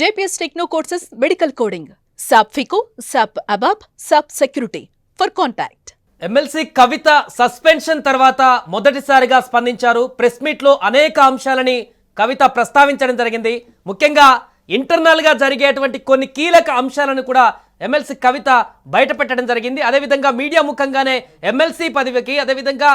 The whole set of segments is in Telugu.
JPS techno courses medical coding. Sub Fico sub అబాబ్ sub security. For contact. MLC Kavitha suspension తర్వాత మొదటిసారిగా స్పందించారు. ప్రెస్ మీట్లో అనేక అంశాలని కవిత ప్రస్తావించడం జరిగింది. ముఖ్యంగా ఇంటర్నల్గా జరిగేటువంటి కొన్ని కీలక అంశాలను కూడా ఎమ్మెల్సీ కవిత బయటపెట్టడం జరిగింది. అదేవిధంగా మీడియా ముఖంగానే ఎమ్మెల్సీ పదవికి అదేవిధంగా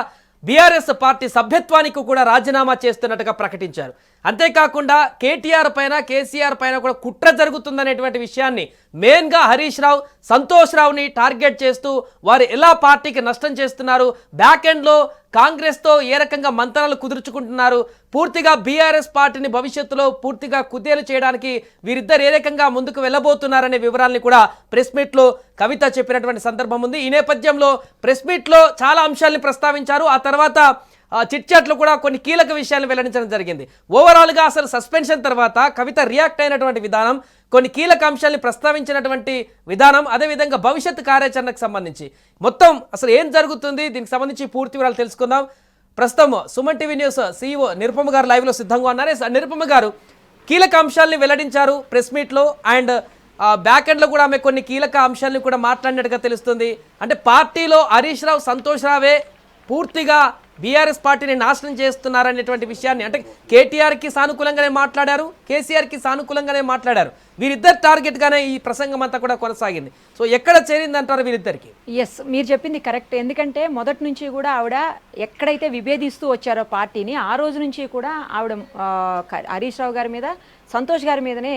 బీఆర్ఎస్ పార్టీ సభ్యత్వానికి కూడా రాజీనామా చేస్తున్నట్టుగా ప్రకటించారు. అంతేకాకుండా కేటీఆర్ పైన కేసీఆర్ పైన కూడా కుట్ర జరుగుతుందనేటువంటి విషయాన్ని మెయిన్గా హరీష్ రావు సంతోష్ రావుని టార్గెట్ చేస్తూ వారు ఎలా పార్టీకి నష్టం చేస్తున్నారు బ్యాక్ ఎండ్లో కాంగ్రెస్తో ఏ రకంగా మంత్రాలు కుదుర్చుకుంటున్నారు పూర్తిగా బీఆర్ఎస్ పార్టీని భవిష్యత్తులో పూర్తిగా కుదేలు చేయడానికి వీరిద్దరు ఏ రకంగా ముందుకు వెళ్ళబోతున్నారనే వివరాల్ని కూడా ప్రెస్ మీట్లో కవిత చెప్పినటువంటి సందర్భం ఉంది. ఈ నేపథ్యంలో ప్రెస్ మీట్లో చాలా అంశాల్ని ప్రస్తావించారు. ఆ తర్వాత చిట్చాట్లు చిట్ కూడా కొన్ని కీలక విషయాలు వెల్లడించడం జరిగింది. ఓవరాల్గా అసలు సస్పెన్షన్ తర్వాత కవిత రియాక్ట్ అయినటువంటి విధానం కొన్ని కీలక అంశాల్ని ప్రస్తావించినటువంటి విధానం అదేవిధంగా భవిష్యత్ కార్యాచరణకు సంబంధించి. మొత్తం అసలు ఏం జరుగుతుంది? దీనికి సంబంధించి పూర్తి వివరాలు తెలుసుకుందాం. ప్రస్తుతం Suman TV news CEO Nirupama గారు లైవ్లో సిద్ధంగా ఉన్నారు. ఎస్, నిరుపమ గారు కీలక అంశాలని వెల్లడించారు ప్రెస్ మీట్లో అండ్ బ్యాక్ ఎండ్లో కూడా ఆమె కొన్ని కీలక అంశాలను కూడా మాట్లాడినట్టుగా తెలుస్తుంది. అంటే పార్టీలో హరీష్ రావు సంతోష్ రావే పూర్తిగా బీఆర్ఎస్ పార్టీని నాశనం చేస్తున్నారనేటువంటి విషయాన్ని అంటే కేటీఆర్కి సానుకూలంగానే మాట్లాడారు కేసీఆర్కి సానుకూలంగానే మాట్లాడారు. వీరిద్దరు టార్గెట్గానే ఈ ప్రసంగం అంతా కూడా కొనసాగింది. సో ఎక్కడ చేరిందంటారు వీరిద్దరికి? ఎస్ మీరు చెప్పింది కరెక్ట్. ఎందుకంటే మొదటి నుంచి కూడా ఆవిడ ఎక్కడైతే విభేదిస్తూ వచ్చారో పార్టీని ఆ రోజు నుంచి కూడా ఆవిడ హరీష్ రావు గారి మీద సంతోష్ గారి మీదనే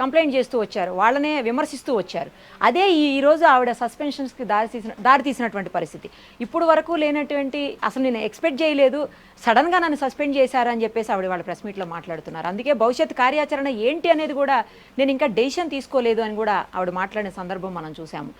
కంప్లైంట్ చేస్తూ వచ్చారు. వాళ్ళనే విమర్శిస్తూ వచ్చారు. అదే ఈ రోజు ఆవిడ సస్పెన్షన్స్కి దారి తీసిన దారి తీసినటువంటి పరిస్థితి. ఇప్పుడు వరకు లేనటువంటి అసలు నేను ఎక్స్పెక్ట్ చేయలేదు. సడన్గా నన్ను సస్పెండ్ చేశారని చెప్పేసి ఆవిడ వాళ్ళ ప్రెస్ మీట్లో మాట్లాడుతున్నారు. అందుకే భవిష్యత్ కార్యాచరణ ఏంటి అనేది కూడా నేను ఇంకా డెసిషన్ తీసుకోలేదు అని కూడా ఆవిడ మాట్లాడిన సందర్భం మనం చూసాము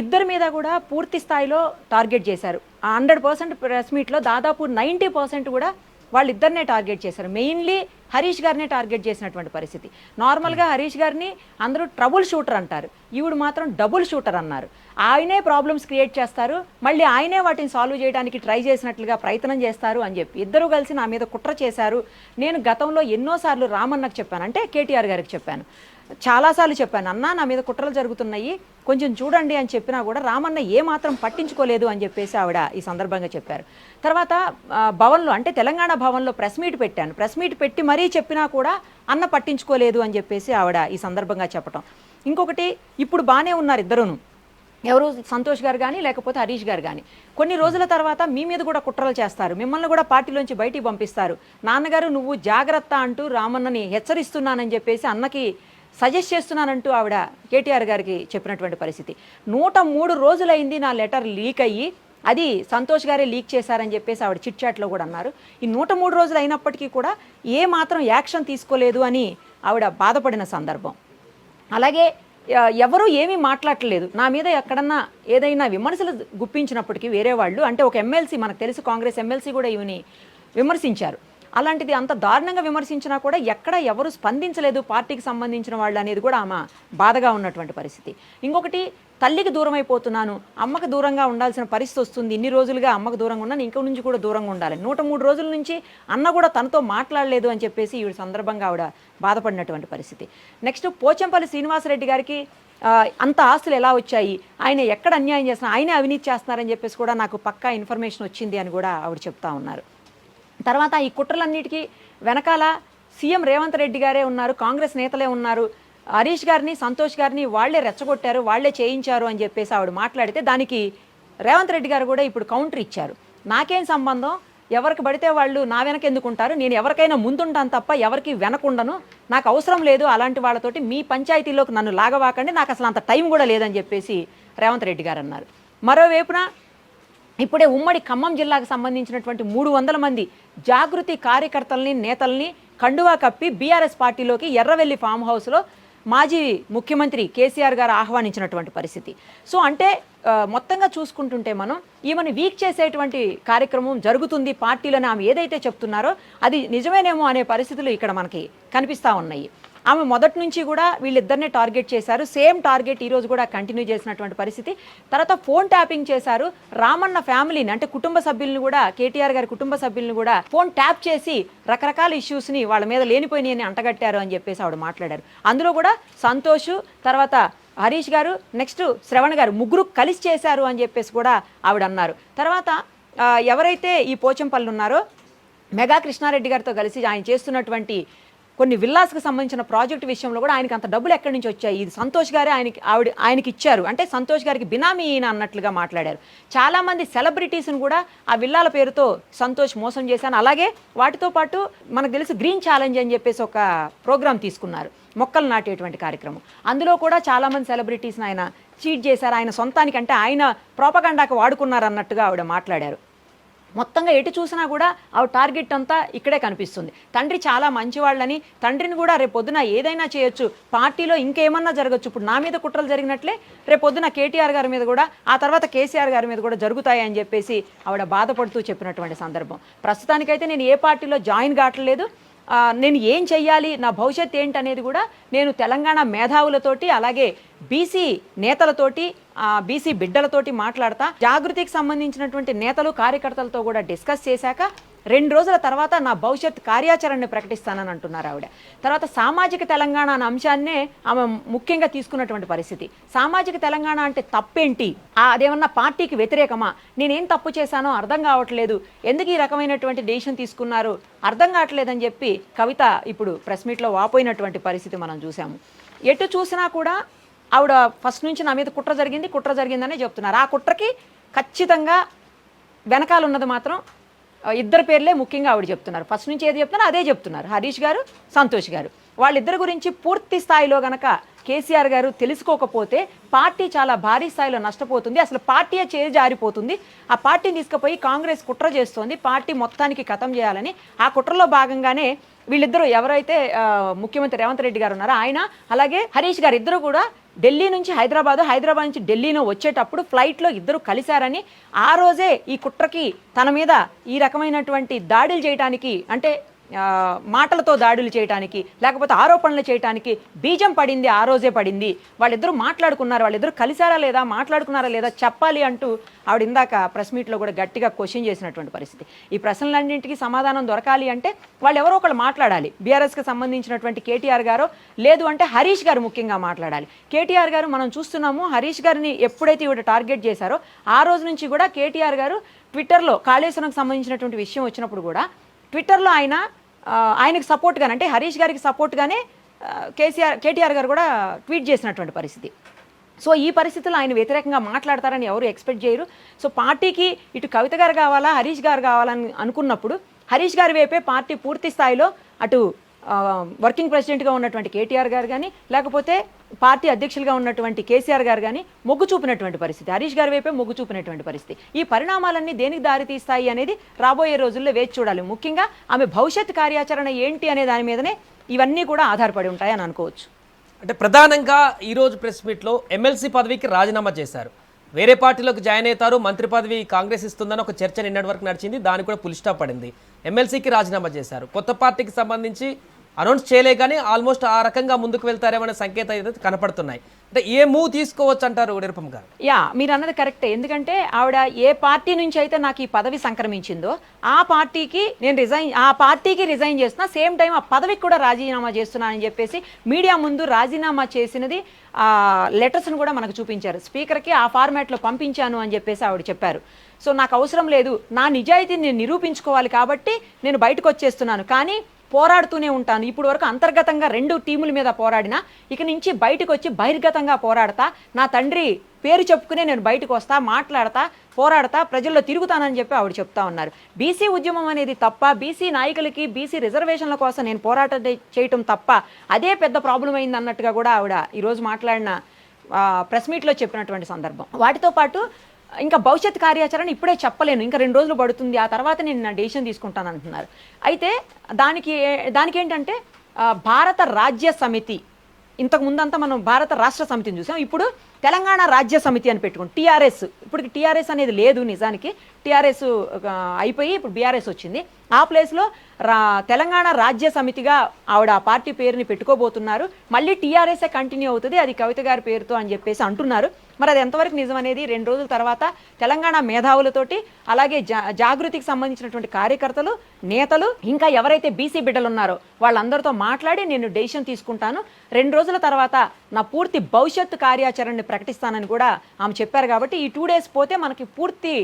ఇద్దరి మీద కూడా పూర్తి స్థాయిలో టార్గెట్ చేశారు. హండ్రెడ్ పర్సెంట్ ప్రెస్ మీట్లో దాదాపు నైంటీ పర్సెంట్ కూడా వాళ్ళిద్దరినే టార్గెట్ చేశారు. మెయిన్లీ హరీష్ గారినే టార్గెట్ చేసినటువంటి పరిస్థితి. నార్మల్గా హరీష్ గారిని అందరూ ట్రబుల్ షూటర్ అంటారు. ఈవిడ మాత్రం డబుల్ షూటర్ అన్నారు. ఆయనే ప్రాబ్లమ్స్ క్రియేట్ చేస్తారు. మళ్ళీ ఆయనే వాటిని సాల్వ్ చేయడానికి ట్రై చేసినట్లుగా ప్రయత్నం చేస్తారు అని చెప్పి ఇద్దరు కలిసి నా మీద కుట్ర చేశారు. నేను గతంలో ఎన్నోసార్లు రామన్నకు చెప్పాను. అంటే కేటీఆర్ గారికి చెప్పాను. చాలాసార్లు చెప్పాను అన్న నా మీద కుట్రలు జరుగుతున్నాయి. కొంచెం చూడండి అని చెప్పినా కూడా రామన్న ఏ మాత్రం పట్టించుకోలేదు అని చెప్పేసి ఆవిడ ఈ సందర్భంగా చెప్పారు. తర్వాత భవన్లో అంటే తెలంగాణ భవన్లో ప్రెస్ మీట్ పెట్టాను. ప్రెస్ మీట్ పెట్టి మరీ చెప్పినా కూడా అన్న పట్టించుకోలేదు అని చెప్పేసి ఆవిడ ఈ సందర్భంగా చెప్పటం. ఇంకొకటి ఇప్పుడు బాగానే ఉన్నారు ఇద్దరును. ఎవరు? సంతోష్ గారు కానీ లేకపోతే హరీష్ గారు కానీ కొన్ని రోజుల తర్వాత మీ మీద కూడా కుట్రలు చేస్తారు. మిమ్మల్ని కూడా పార్టీలోంచి బయటికి పంపిస్తారు. నాన్నగారు నువ్వు జాగ్రత్త అంటూ రామన్నని హెచ్చరిస్తున్నానని చెప్పేసి అన్నకి సజెస్ట్ చేస్తున్నానంటూ ఆవిడ కేటీఆర్ గారికి చెప్పినటువంటి పరిస్థితి. నూట మూడు రోజులైంది నా లెటర్ లీక్ అయ్యి అది సంతోష్ గారే లీక్ చేశారని చెప్పేసి ఆవిడ చిట్ చాట్లో కూడా అన్నారు. ఈ నూట మూడు రోజులు అయినప్పటికీ కూడా ఏ మాత్రం యాక్షన్ తీసుకోలేదు అని ఆవిడ బాధపడిన సందర్భం. అలాగే ఎవరూ ఏమీ మాట్లాడట్లేదు. నా మీద ఎక్కడన్నా ఏదైనా విమర్శలు గుప్పించినప్పటికీ వేరే వాళ్ళు అంటే ఒక ఎమ్మెల్సీ మనకు తెలుసు కాంగ్రెస్ ఎమ్మెల్సీ కూడా ఈవిని విమర్శించారు. అలాంటిది అంత దారుణంగా విమర్శించినా కూడా ఎక్కడ ఎవరు స్పందించలేదు పార్టీకి సంబంధించిన వాళ్ళు అనేది కూడా ఆమె బాధగా ఉన్నటువంటి పరిస్థితి. ఇంకొకటి తల్లికి దూరం అయిపోతున్నాను అమ్మకు దూరంగా ఉండాల్సిన పరిస్థితి వస్తుంది. ఇన్ని రోజులుగా అమ్మకు దూరంగా ఉన్నాను ఇంక నుంచి కూడా దూరంగా ఉండాలి. నూట మూడు రోజుల నుంచి అన్న కూడా తనతో మాట్లాడలేదు అని చెప్పేసి ఈవిడ సందర్భంగా ఆవిడ బాధపడినటువంటి పరిస్థితి. నెక్స్ట్ పోచంపల్లి శ్రీనివాసరెడ్డి గారికి అంత ఆస్తులు ఎలా వచ్చాయి? ఆయన ఎక్కడ అన్యాయం చేస్తున్నా ఆయనే అవినీతి చేస్తున్నారని చెప్పేసి కూడా నాకు పక్కా ఇన్ఫర్మేషన్ వచ్చింది అని కూడా ఆవిడ చెప్తా ఉన్నారు. తర్వాత ఈ కుట్రలన్నిటికీ వెనకాల సీఎం రేవంత్ రెడ్డి గారే ఉన్నారు కాంగ్రెస్ నేతలే ఉన్నారు. హరీష్ గారిని సంతోష్ గారిని వాళ్ళే రెచ్చగొట్టారు వాళ్ళే చేయించారు అని చెప్పేసి ఆవిడ మాట్లాడితే దానికి రేవంత్ రెడ్డి గారు కూడా ఇప్పుడు కౌంటర్ ఇచ్చారు. నాకేం సంబంధం? ఎవరికి పడితే వాళ్ళు నా వెనక ఎందుకుంటారు? నేను ఎవరికైనా ముందుంటాను తప్ప ఎవరికి వెనకుండను. నాకు అవసరం లేదు అలాంటి వాళ్ళతోటి మీ పంచాయతీలోకి నన్ను లాగవాకండి. నాకు అసలు అంత టైం కూడా లేదని చెప్పేసి రేవంత్ రెడ్డి గారు అన్నారు. మరోవైపున ఇప్పుడే ఉమ్మడి ఖమ్మం జిల్లాకు సంబంధించినటువంటి మూడు వందల మంది జాగృతి కార్యకర్తల్ని నేతల్ని కండువా కప్పి బీఆర్ఎస్ పార్టీలోకి ఎర్రవెల్లి ఫామ్ హౌస్లో మాజీ ముఖ్యమంత్రి కేసీఆర్ గారు ఆహ్వానించినటువంటి పరిస్థితి. సో అంటే మొత్తంగా చూసుకుంటుంటే మనం ఈమెను వీక్ చేసేటువంటి కార్యక్రమం జరుగుతుంది పార్టీలోనే ఆమె ఏదైతే చెప్తున్నారో అది నిజమేనేమో అనే పరిస్థితులు ఇక్కడ మనకి కనిపిస్తూ ఉన్నాయి. ఆమె మొదటి నుంచి కూడా వీళ్ళిద్దరినే టార్గెట్ చేశారు. సేమ్ టార్గెట్ ఈరోజు కూడా కంటిన్యూ చేసినటువంటి పరిస్థితి. తర్వాత ఫోన్ ట్యాపింగ్ చేశారు. రామన్న ఫ్యామిలీని అంటే కుటుంబ సభ్యులను కూడా కేటీఆర్ గారి కుటుంబ సభ్యులను కూడా ఫోన్ ట్యాప్ చేసి రకరకాల ఇష్యూస్ని వాళ్ళ మీద లేనిపోయినాయని అంటగట్టారు అని చెప్పేసి ఆవిడ మాట్లాడారు. అందులో కూడా సంతోష్ తర్వాత హరీష్ గారు నెక్స్ట్ శ్రవణ్ గారు ముగ్గురు కలిసి చేశారు అని చెప్పేసి కూడా ఆవిడ అన్నారు. తర్వాత ఎవరైతే ఈ పోచంపల్లి ఉన్నారో మెగా కృష్ణారెడ్డి గారితో కలిసి ఆయన చేస్తున్నటువంటి కొన్ని విల్లాస్కి సంబంధించిన ప్రాజెక్ట్ విషయంలో కూడా ఆయనకి అంత డబ్బులు ఎక్కడి నుంచి వచ్చాయి? ఇది సంతోష్ గారే ఆయనకి ఆవిడ ఆయనకి ఇచ్చారు. అంటే సంతోష్ గారికి బినామీ ఈయన అన్నట్లుగా మాట్లాడారు. చాలామంది సెలబ్రిటీస్ని కూడా ఆ విల్లాల పేరుతో సంతోష్ మోసం చేశాను. అలాగే వాటితో పాటు మనకు తెలుసు గ్రీన్ ఛాలెంజ్ అని చెప్పేసి ఒక ప్రోగ్రామ్ తీసుకున్నారు. మొక్కలు నాటేటువంటి కార్యక్రమం. అందులో కూడా చాలామంది సెలబ్రిటీస్ని ఆయన చీట్ చేశారు. ఆయన సొంతానికి అంటే ఆయన ప్రోపగండాకి వాడుకున్నారు అన్నట్టుగా ఆవిడ మాట్లాడారు. మొత్తంగా ఎటు చూసినా కూడా ఆ టార్గెట్ అంతా ఇక్కడే కనిపిస్తుంది. తండ్రి చాలా మంచివాళ్ళని తండ్రిని కూడా రేపు పొద్దున ఏదైనా చేయొచ్చు. పార్టీలో ఇంకేమన్నా జరగచ్చు. ఇప్పుడు నా మీద కుట్రలు జరిగినట్లే రేపు పొద్దున కేటీఆర్ గారి మీద కూడా ఆ తర్వాత కేసీఆర్ గారి మీద కూడా జరుగుతాయని చెప్పేసి ఆవిడ బాధపడుతూ చెప్పినటువంటి సందర్భం. ప్రస్తుతానికైతే నేను ఏ పార్టీలో జాయిన్ కావట్లేదు. నేను ఏం చెయ్యాలి? నా భవిష్యత్ ఏంటనేది కూడా నేను తెలంగాణ మేధావులతోటి అలాగే బీసీ నేతలతోటి బీసీ బిడ్డలతోటి మాట్లాడతా. జాగృతికి సంబంధించినటువంటి నేతలు కార్యకర్తలతో కూడా డిస్కస్ చేశాక రెండు రోజుల తర్వాత నా భవిష్యత్ కార్యాచరణని ప్రకటిస్తానని అంటున్నారు ఆవిడ. తర్వాత సామాజిక తెలంగాణ అనే అంశాన్నే ఆమె ముఖ్యంగా తీసుకున్నటువంటి పరిస్థితి. సామాజిక తెలంగాణ అంటే తప్పేంటి? అదేమన్నా పార్టీకి వ్యతిరేకమా? నేనేం తప్పు చేశానో అర్థం కావట్లేదు. ఎందుకు ఈ రకమైనటువంటి డెసిషన్ తీసుకున్నారు? అర్థం కావట్లేదని చెప్పి కవిత ఇప్పుడు ప్రెస్ మీట్లో వాపోయినటువంటి పరిస్థితి మనం చూసాము ఎటు చూసినా కూడా ఆవిడ ఫస్ట్ నుంచి నా మీద కుట్ర జరిగింది కుట్ర జరిగిందనే చెప్తున్నారు. ఆ కుట్రకి ఖచ్చితంగా వెనకాల ఉన్నది మాత్రం ఇద్దరు పేర్లే ముఖ్యంగా ఆవిడ చెప్తున్నారు. ఫస్ట్ నుంచి ఏది చెప్తున్నారో అదే చెప్తున్నారు. హరీష్ గారు సంతోష్ గారు. వాళ్ళిద్దరి గురించి పూర్తి స్థాయిలో గనక కేసీఆర్ గారు తెలుసుకోకపోతే పార్టీ చాలా భారీ స్థాయిలో నష్టపోతుంది. అసలు పార్టీయే చేయి జారిపోతుంది. ఆ పార్టీని తీసుకుపోయి కాంగ్రెస్ కుట్ర చేస్తోంది. పార్టీ మొత్తానికి ఖతం చేయాలని ఆ కుట్రలో భాగంగానే వీళ్ళిద్దరూ ఎవరైతే ముఖ్యమంత్రి రేవంత్ రెడ్డి గారు ఉన్నారో ఆయన అలాగే హరీష్ గారు ఇద్దరు కూడా ఢిల్లీ నుంచి హైదరాబాదు హైదరాబాద్ నుంచి ఢిల్లీలో వచ్చేటప్పుడు ఫ్లైట్లో ఇద్దరు కలిశారని ఆ రోజే ఈ కుట్రకి తన మీద ఈ రకమైనటువంటి దాడులు చేయడానికి అంటే మాటలతో దాడులు చేయడానికి లేకపోతే ఆరోపణలు చేయడానికి బీజం పడింది ఆ రోజే పడింది. వాళ్ళిద్దరూ మాట్లాడుకున్నారు వాళ్ళిద్దరూ కలిశారా లేదా మాట్లాడుకున్నారా లేదా చెప్పాలి అంటూ ఆవిడ ఇందాక ప్రెస్ మీట్లో కూడా గట్టిగా క్వశ్చన్ చేసినటువంటి పరిస్థితి. ఈ ప్రశ్నలన్నింటికి సమాధానం దొరకాలి అంటే వాళ్ళు ఎవరో ఒకళ్ళు మాట్లాడాలి. బీఆర్ఎస్కి సంబంధించినటువంటి కేటీఆర్ గారు లేదు అంటే హరీష్ గారు ముఖ్యంగా మాట్లాడాలి. కేటీఆర్ గారు మనం చూస్తున్నాము హరీష్ గారిని ఎప్పుడైతే ఈవిడ టార్గెట్ చేశారో ఆ రోజు నుంచి కూడా కేటీఆర్ గారు ట్విట్టర్లో కాళేశ్వరంకి సంబంధించినటువంటి విషయం వచ్చినప్పుడు కూడా ట్విట్టర్లో ఆయన ఆయనకు సపోర్ట్గానే అంటే హరీష్ గారికి సపోర్ట్గానే కేసీఆర్ కేటీఆర్ గారు కూడా ట్వీట్ చేసినటువంటి పరిస్థితి. సో ఈ పరిస్థితుల్లో ఆయన వ్యతిరేకంగా మాట్లాడతారని ఎవరు ఎక్స్పెక్ట్ చేయరు. సో పార్టీకి ఇటు కవిత గారు కావాలా హరీష్ గారు కావాలని అనుకున్నప్పుడు హరీష్ గారి వైపే పార్టీ పూర్తి స్థాయిలో అటు వర్కింగ్ ప్రెసిడెంట్గా ఉన్నటువంటి కేటీఆర్ గారు కానీ లేకపోతే పార్టీ అధ్యక్షులుగా ఉన్నటువంటి కేసీఆర్ గారు కానీ మొగ్గు చూపినటువంటి పరిస్థితి. హరీష్ గారి వైపే మొగ్గు చూపినటువంటి పరిస్థితి. ఈ పరిణామాలన్నీ దేనికి దారితీస్తాయి అనేది రాబోయే రోజుల్లో వేచి చూడాలి. ముఖ్యంగా ఆమె భవిష్యత్ కార్యాచరణ ఏంటి అనే దాని మీదనే ఇవన్నీ కూడా ఆధారపడి ఉంటాయని అనుకోవచ్చు. అంటే ప్రధానంగా ఈరోజు ప్రెస్ మీట్లో ఎమ్మెల్సీ పదవికి రాజీనామా చేశారు. వేరే పార్టీలోకి జాయిన్ అవుతారు మంత్రి పదవి కాంగ్రెస్ ఇస్తుందని ఒక చర్చ నిన్నటి వరకు నడిచింది దానికి కూడా పులిస్టాప్ పడింది. ఎమ్మెల్సీకి రాజీనామా చేశారు. కొత్త పార్టీకి సంబంధించి అనౌన్స్ చేయలే కానీ ఆల్మోస్ట్ ఆ రకంగా ముందుకు వెళ్తారేమనే సంకేతం అయితే కనపడుతున్నాయి. అంటే ఏ మూవ్ తీసుకోవచ్చు అంటారు నిరుపం గారు? యా మీరు అన్నది కరెక్టే. ఎందుకంటే ఆవిడ ఏ పార్టీ నుంచి అయితే నాకు ఈ పదవి సంక్రమించిందో ఆ పార్టీకి నేను రిజైన్ ఆ పార్టీకి రిజైన్ చేస్తున్నా సేమ్ టైం ఆ పదవికి కూడా రాజీనామా చేస్తున్నా అని చెప్పేసి మీడియా ముందు రాజీనామా చేసినది ఆ లెటర్స్ను కూడా మనకు చూపించారు. స్పీకర్కి ఆ ఫార్మాట్లో పంపించాను అని చెప్పేసి ఆవిడ చెప్పారు. సో నాకు అవసరం లేదు. నా నిజాయితీని నేను నిరూపించుకోవాలి కాబట్టి నేను బయటకు వచ్చేస్తున్నాను. కానీ పోరాడుతూనే ఉంటాను. ఇప్పుడు వరకు అంతర్గతంగా రెండు టీముల మీద పోరాడినా ఇక నుంచి బయటకు వచ్చి బహిర్గతంగా పోరాడతా. నా తండ్రి పేరు చెప్పుకునే నేను బయటకు వస్తా మాట్లాడతా పోరాడతా ప్రజల్లో తిరుగుతానని చెప్పి ఆవిడ చెప్తా ఉన్నారు. బీసీ ఉద్యమం అనేది తప్ప బీసీ నాయకులకి బీసీ రిజర్వేషన్ల కోసం నేను పోరాటం చేయటం తప్ప అదే పెద్ద ప్రాబ్లం అయింది అన్నట్టుగా కూడా ఆవిడ ఈరోజు మాట్లాడిన ప్రెస్ మీట్లో చెప్పినటువంటి సందర్భం. వాటితో పాటు ఇంకా భవిష్యత్ కార్యాచరణ ఇప్పుడే చెప్పలేను. ఇంకా రెండు రోజులు పడుతుంది. ఆ తర్వాత నేను నా డెసిషన్ తీసుకుంటాను అంటున్నారు. అయితే దానికి దానికి ఏంటంటే భారత రాజ్య సమితి ఇంతకు ముందంతా మనం భారత రాష్ట్ర సమితిని చూసాం. ఇప్పుడు తెలంగాణ రాజ్య సమితి అని పెట్టుకుని టీఆర్ఎస్ ఇప్పుడు టీఆర్ఎస్ అనేది లేదు నిజానికి. టీఆర్ఎస్ అయిపోయి ఇప్పుడు బీఆర్ఎస్ వచ్చింది. ఆ ప్లేస్లో రా తెలంగాణ రాజ్య సమితిగా ఆవిడ ఆ పార్టీ పేరుని పెట్టుకోబోతున్నారు. మళ్ళీ టీఆర్ఎస్ఏ కంటిన్యూ అవుతుంది అది కవిత గారి పేరుతో అని చెప్పేసి అంటున్నారు. మరి అది ఎంతవరకు నిజం అనేది రెండు రోజుల తర్వాత తెలంగాణ మేధావులతోటి అలాగే జా జాగృతికి సంబంధించినటువంటి కార్యకర్తలు నేతలు ఇంకా ఎవరైతే బీసీ బిడ్డలు ఉన్నారో వాళ్ళందరితో మాట్లాడి నేను డెసిషన్ తీసుకుంటాను. రెండు రోజుల తర్వాత నా పూర్తి భవిష్యత్తు కార్యాచరణని ప్రకటిస్తానని కూడా ఆమె చెప్పారు కాబట్టి ఈ టూ డేస్ పోతే మనకి పూర్తి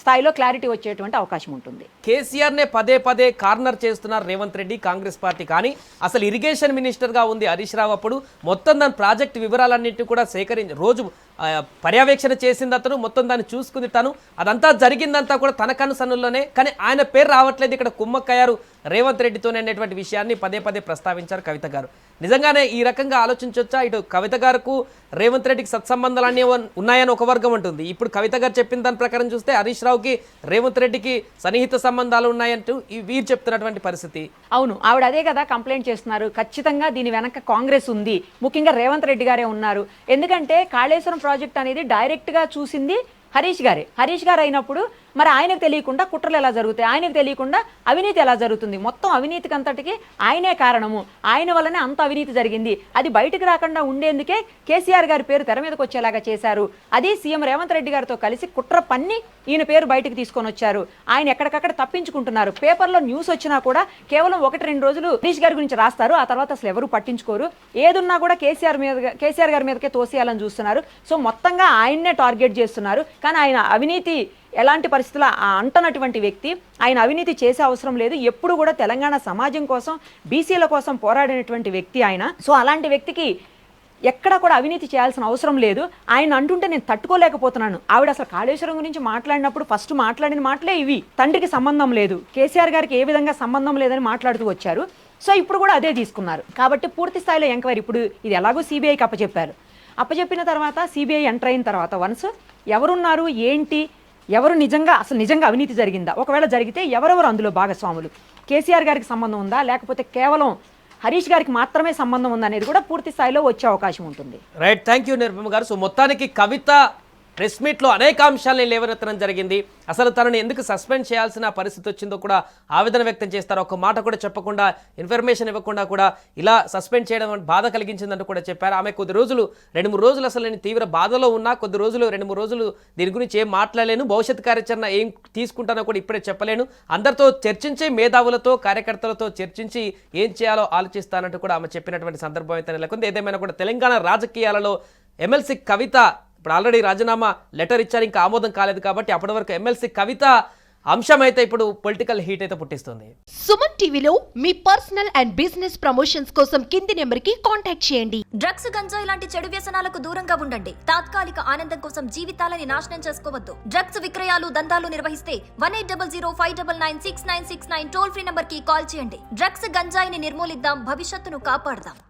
స్థాయిలో క్లారిటీ వచ్చేటువంటి అవకాశం ఉంటుంది. కేసీఆర్నే పదే పదే కార్నర్ చేస్తున్నారు రేవంత్ రెడ్డి కాంగ్రెస్ పార్టీ. కానీ అసలు ఇరిగేషన్ మినిస్టర్గా ఉంది హరీష్ రావు అప్పుడు. మొత్తం దాని ప్రాజెక్ట్ వివరాలన్నింటినీ కూడా సేకరించి రోజు పర్యవేక్షణ చేసింది అతను మొత్తం దాన్ని చూసుకుంది తను. అదంతా జరిగిందంతా కూడా తన కనుసన్నుల్లోనే కానీ ఆయన పేరు రావట్లేదు. ఇక్కడ కుమ్మక్కయ్యారు రేవంత్ రెడ్డితోనే అనేటువంటి విషయాన్ని పదే పదే ప్రస్తావించారు కవిత గారు. నిజంగానే ఈ రకంగా ఆలోచించవచ్చా ఇటు కవిత గారుకు రేవంత్ రెడ్డికి సత్సంబంధాలన్నీ ఉన్నాయని ఒక వర్గం ఉంటుంది ఇప్పుడు కవిత గారు చెప్పిన దాని ప్రకారం చూస్తే హరీష్ రావుకి రేవంత్ రెడ్డికి సన్నిహిత సంబంధాలు ఉన్నాయంటూ ఈ వీరు చెప్తున్నటువంటి పరిస్థితి. అవును ఆవిడ అదే కదా కంప్లైంట్ చేస్తున్నారు. ఖచ్చితంగా దీని వెనక కాంగ్రెస్ ఉంది. ముఖ్యంగా రేవంత్ రెడ్డి గారే ఉన్నారు. ఎందుకంటే కాళేశ్వరం ప్రాజెక్ట్ అనేది డైరెక్ట్గా చూసింది హరీష్ గారే. హరీష్ గారు అయినప్పుడు మరి ఆయనకు తెలియకుండా కుట్రలు ఎలా జరుగుతాయి? ఆయనకు తెలియకుండా అవినీతి ఎలా జరుగుతుంది? మొత్తం అవినీతికి అంతటికి ఆయనే కారణము. ఆయన వల్లనే అంత అవినీతి జరిగింది. అది బయటకు రాకుండా ఉండేందుకే కేసీఆర్ గారి పేరు తెర మీదకి వచ్చేలాగా చేశారు. అది సీఎం రేవంత్ రెడ్డి గారితో కలిసి కుట్ర పన్ని ఈయన పేరు బయటకు తీసుకొని వచ్చారు. ఆయన ఎక్కడికక్కడ తప్పించుకుంటున్నారు. పేపర్లో న్యూస్ వచ్చినా కూడా కేవలం ఒకటి రెండు రోజులు హరీష్ గారి గురించి రాస్తారు. ఆ తర్వాత అసలు ఎవరు పట్టించుకోరు. ఏదున్నా కూడా కేసీఆర్ మీద కేసీఆర్ గారి మీదకే తోసేయాలని చూస్తున్నారు. సో మొత్తంగా ఆయన్నే టార్గెట్ చేస్తున్నారు. కానీ ఆయన అవినీతి ఎలాంటి పరిస్థితుల్లో ఆ అంటనటువంటి వ్యక్తి ఆయన అవినీతి చేసే అవసరం లేదు. ఎప్పుడు కూడా తెలంగాణ సమాజం కోసం బీసీల కోసం పోరాడినటువంటి వ్యక్తి ఆయన. సో అలాంటి వ్యక్తికి ఎక్కడ కూడా అవినీతి చేయాల్సిన అవసరం లేదు. ఆయన అంటుంటే నేను తట్టుకోలేకపోతున్నాను. ఆవిడ అసలు కాళేశ్వరం గురించి మాట్లాడినప్పుడు ఫస్ట్ మాట్లాడిన మాటలే ఇవి. తండ్రికి సంబంధం లేదు. కేసీఆర్ గారికి ఏ విధంగా సంబంధం లేదని మాట్లాడుతూ వచ్చారు. సో ఇప్పుడు కూడా అదే తీసుకున్నారు. కాబట్టి పూర్తి స్థాయిలో ఎంక్వైరీ. ఇప్పుడు ఇది ఎలాగో సిబిఐకి అప్పచెప్పారు. అప్పచెప్పిన తర్వాత సిబిఐ ఎంటర్ అయిన తర్వాత వన్స్ ఎవరున్నారు? ఏంటి? ఎవరు నిజంగా అసలు నిజంగా అవినీతి జరిగిందా? ఒకవేళ జరిగితే ఎవరెవరు అందులో భాగస్వాములు? కేసీఆర్ గారికి సంబంధం ఉందా? లేకపోతే కేవలం హరీష్ గారికి మాత్రమే సంబంధం ఉందనేది కూడా పూర్తి స్థాయిలో వచ్చే అవకాశం ఉంటుంది. రైట్ థ్యాంక్ యూ నిర్మమ గారు. సో మొత్తానికి కవిత ప్రెస్ మీట్లో అనేక అంశాలని లేవనెత్తడం జరిగింది. అసలు తనని ఎందుకు సస్పెండ్ చేయాల్సిన పరిస్థితి వచ్చిందో కూడా ఆవేదన వ్యక్తం చేస్తారు. ఒక మాట కూడా చెప్పకుండా ఇన్ఫర్మేషన్ ఇవ్వకుండా కూడా ఇలా సస్పెండ్ చేయడం బాధ కలిగించిందంటూ కూడా చెప్పారు. ఆమె కొద్ది రోజులు రెండు మూడు రోజులు అసలు నేను తీవ్ర బాధలో ఉన్నా కొద్ది రోజులు రెండు మూడు రోజులు దీని గురించి ఏం మాట్లాడలేను భవిష్యత్ కార్యాచరణ ఏం తీసుకుంటానో కూడా ఇప్పుడే చెప్పలేను. అందరితో చర్చించి మేధావులతో కార్యకర్తలతో చర్చించి ఏం చేయాలో ఆలోచిస్తానంటూ కూడా ఆమె చెప్పినటువంటి సందర్భం అయితే నెలకొంది. ఏదేమైనా కూడా తెలంగాణ రాజకీయాలలో ఎమ్మెల్సీ కవిత ఇప్పుడు ఆల్రెడీ రాజీనామా లెటర్ ఇచ్చారు ఇంకా ఆమోదం కాలేదు కాబట్టి అప్పటి వరకు ఎమ్మెల్సీ కవిత అంశం అయితే ఇప్పుడు పొలిటికల్ హీట్ అయితే పుట్టిస్తుంది. సుమన్ టీవీలో మీ పర్సనల్ అండ్ బిజినెస్ ప్రమోషన్స్ కోసం కింది నెంబర్కి కాంటాక్ట్ చేయండి. డ్రగ్స్ గంజాయి లాంటి చెడు వ్యసనాలకు దూరంగా ఉండండి. తాత్కాలిక ఆనందం కోసం జీవితాలని నాశనం చేసుకోవద్దు. డ్రగ్స్ విక్రయాలు దందాలు నిర్వహిస్తే one eight double zero five double nine six nine six nine toll free నంబర్కి కాల్ చేయండి. డ్రగ్స్ గంజాయిని నిర్మూలిద్దాం భవిష్యత్తును కాపాడదాం.